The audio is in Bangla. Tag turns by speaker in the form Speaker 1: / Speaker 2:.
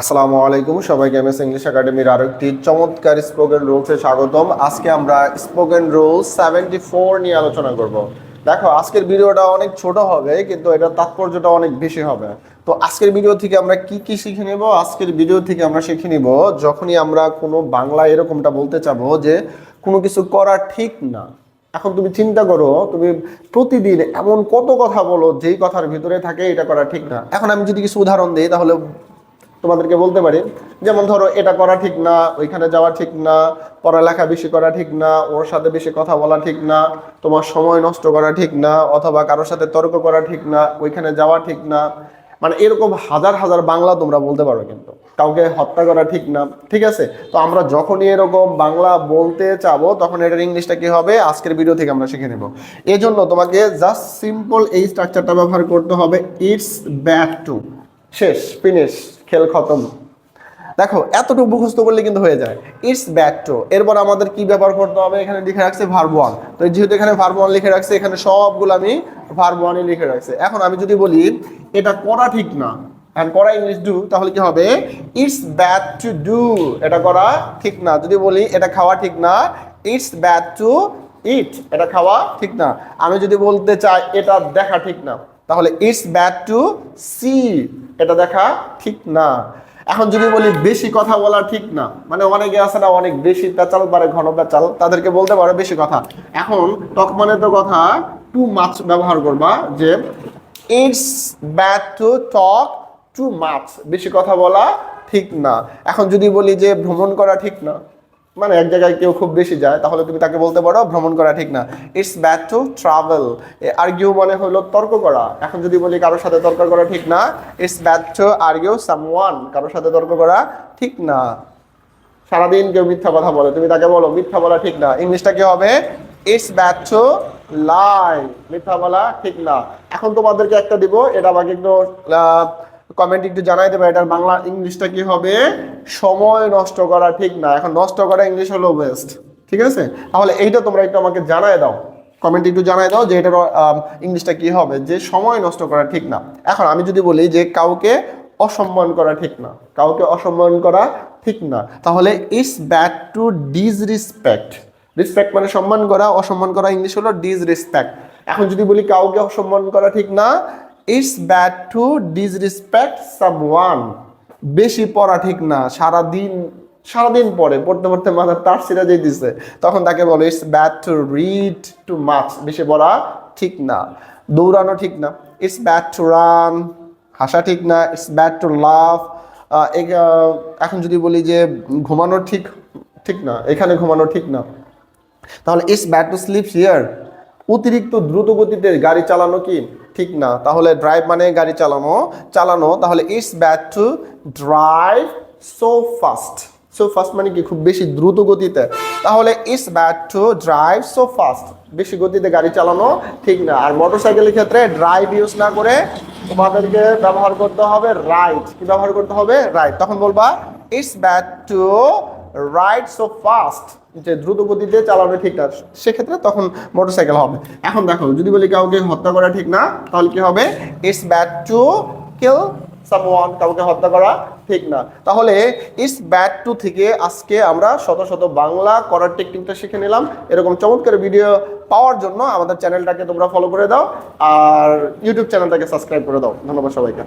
Speaker 1: আসসালামু আলাইকুম, সবাইকে এমএস ইংলিশ একাডেমির আরও একটি চমৎকার স্পোকেন রুলসে স্বাগতম। আজকে আমরা স্পোকেন রুল সেভেন্টি ফোর নিয়ে আলোচনা করব। দেখো, আজকের ভিডিওটা অনেক ছোট হবে, কিন্তু এটার তাৎপর্যটা অনেক বেশি হবে। তো আজকের ভিডিও থেকে আমরা কি কি শিখে নেব? আজকের ভিডিও থেকে আমরা শিখে নিব, যখনই আমরা কোনো বাংলা এরকমটা বলতে চাবো যে কোনো কিছু করা ঠিক না। এখন তুমি চিন্তা করো, তুমি প্রতিদিন এমন কত কথা বলো, যেই কথার ভিতরে থাকে, এটা করা ঠিক না। এখন আমি যদি কিছু উদাহরণ দিই, তাহলে তোমাদেরকে বলতে পারি, যেমন ধরো এটা করা ঠিক না, ওইখানে যাওয়া ঠিক না, পড়ালেখা বেশি করা ঠিক না, ওর সাথে বেশি কথা বলা ঠিক না, তোমার সময় নষ্ট করা ঠিক না, অথবা কারোর সাথে তর্ক করা ঠিক না, ওইখানে যাওয়া ঠিক না। মানে এরকম হাজার হাজার বাংলা তোমরা বলতে পারো কিন্তু, কাউকে হত্যা করা ঠিক না, ঠিক আছে? তো আমরা যখনই এরকম বাংলা বলতে চাবো, তখন এটার ইংলিশটা কি হবে? আজকের ভিডিও থেকে আমরা শিখে নেব। এই জন্য তোমাকে জাস্ট সিম্পল এই স্ট্রাকচারটা ব্যবহার করতে হবে ইটস ব্যাক টু শেষ ফিনিশ খেল খতম। দেখো, এতটুকু মুখস্থ করলে কিন্তু হয়ে যায়। ইটস ব্যাক টু এরপর আমাদের কি ব্যবহার করতে হবে? এখানে লিখে রাখছে ভার্ব ওয়ান তো যেহেতু এখানে ভার্ব ওয়ান লিখে রাখছে, এখানে সবগুলো আমি ভার্ব ওয়ানই লিখে রাখছে। এখন আমি যদি বলি, এটা করা ঠিক না অ্যান্ড করা ইংলিশ ডু তাহলে কি হবে? ইটস ব্যাড টু ডু এটা করা ঠিক না। যদি বলি, এটা খাওয়া ঠিক না ইটস ব্যাড টু ইট এটা খাওয়া ঠিক না। আমি যদি বলতে চাই, এটা দেখা ঠিক না। তাহলে ইটস ব্যাড টু সি এটা দেখা ঠিক না। এখন যদি বলি বেশি কথা বলা ঠিক না মানে অনেকে আছে না, অনেক বেশি পেঁচাল পারে ঘন পেঁচাল তাদেরকে বলতে পারো বেশি কথা। এখন টক মানে তো কথা টু মাছ ব্যবহার করবা যে it's bad to talk too much বেশি কথা বলা ঠিক না। এখন যদি বলি যে ভ্রমণ করা ঠিক না মানে এক জায়গায় কেউ খুব বেশি যায়, তাহলে তুমি তাকে বলতে পারো, ভ্রমণ করা ঠিক না। It's bad to travel argue মানে হলো তর্ক করা। এখন যদি বলি কারোর সাথে তর্ক করা ঠিক না it's bad to argue someone কারোর সাথে তর্ক করা ঠিক না। সারাদিন কেউ মিথ্যা কথা বলে, তুমি তাকে বলো, মিথ্যা বলা ঠিক না। ইংলিশটা কি হবে? ইটস ব্যাড টু লাই মিথ্যা বলা ঠিক না। এখন তোমাদেরকে একটা দিব, এটা আমাকে একটু কমেন্ট একটু জানাই দেবে এটার বাংলা ইংলিশটা কি হবে? সময় নষ্ট করা ঠিক না, এখন নষ্ট করা ইংলিশ হলো ওয়েস্ট ঠিক আছে? তাহলে এইটা তোমরা একটু আমাকে জানাই দাও কমেন্ট একটু জানাই দাও যে এটার ইংলিশটা কি হবে, যে সময় নষ্ট করা ঠিক না। এখন আমি যদি বলি যে কাউকে অসম্মান করা ঠিক না, কাউকে অসম্মান করা ঠিক না, তাহলে it's bad to disrespect respect মানে সম্মান করা, অসম্মান করা, ইংলিশ হলো ডিসরেসপেক্ট এখন যদি বলি কাউকে অসম্মান করা ঠিক না it's bad to disrespect someone বেশি পড়া ঠিক না। সারাদিন সারাদিন পড়ে। পড়তে পড়তে মাথার তার সিরা যেই দিছে। তখন তাকে বলো it's bad to read too much বেশি পড়া ঠিক না। দৌড়ানো ঠিক না। ইটস ব্যাড টু রান হাসা ঠিক না। ইটস ব্যাড টু লাভ এখন যদি বলি যে ঘুমানো ঠিক ঠিক না। এখানে ঘুমানো ঠিক না। তাহলে it's bad to sleep here অতিরিক্ত দ্রুত গতিতে গাড়ি চালানো কি? ঠিক না। তাহলে ড্রাইভ মানে গাড়ি চালানো। চালানো, তাহলে it's bad to drive so fast so fast মানে কি? খুব বেশি দ্রুত গতিতে। তাহলে it's bad to drive so fast বেশি গতিতে গাড়ি চালানো ঠিক না। আর মোটরসাইকেলের ক্ষেত্রে ড্রাইভ ইউজ না করে তোমাদেরকে ব্যবহার করতে হবে রাইট কি ব্যবহার করতে হবে? রাইট তখন বলবা it's bad to ride so fast যে দ্রুত গতিতে চালানো ঠিক না সেক্ষেত্রে তখন মোটরসাইকেল হবে। এখন দেখো, যদি বলি কাউকে হত্যা করা ঠিক না, তাহলে কি হবে? It's bad to kill someone কাউকে হত্যা করা ঠিক না। তাহলে ইটস ব্যাড টু থেকে আজকে আমরা শত শত বাংলা করার টেকনিকটা শিখে নিলাম। এরকম চমৎকার ভিডিও পাওয়ার জন্য আমাদের চ্যানেলটাকে তোমরা ফলো করে দাও, আর ইউটিউব চ্যানেলটাকে সাবস্ক্রাইব করে দাও। ধন্যবাদ সবাইকে।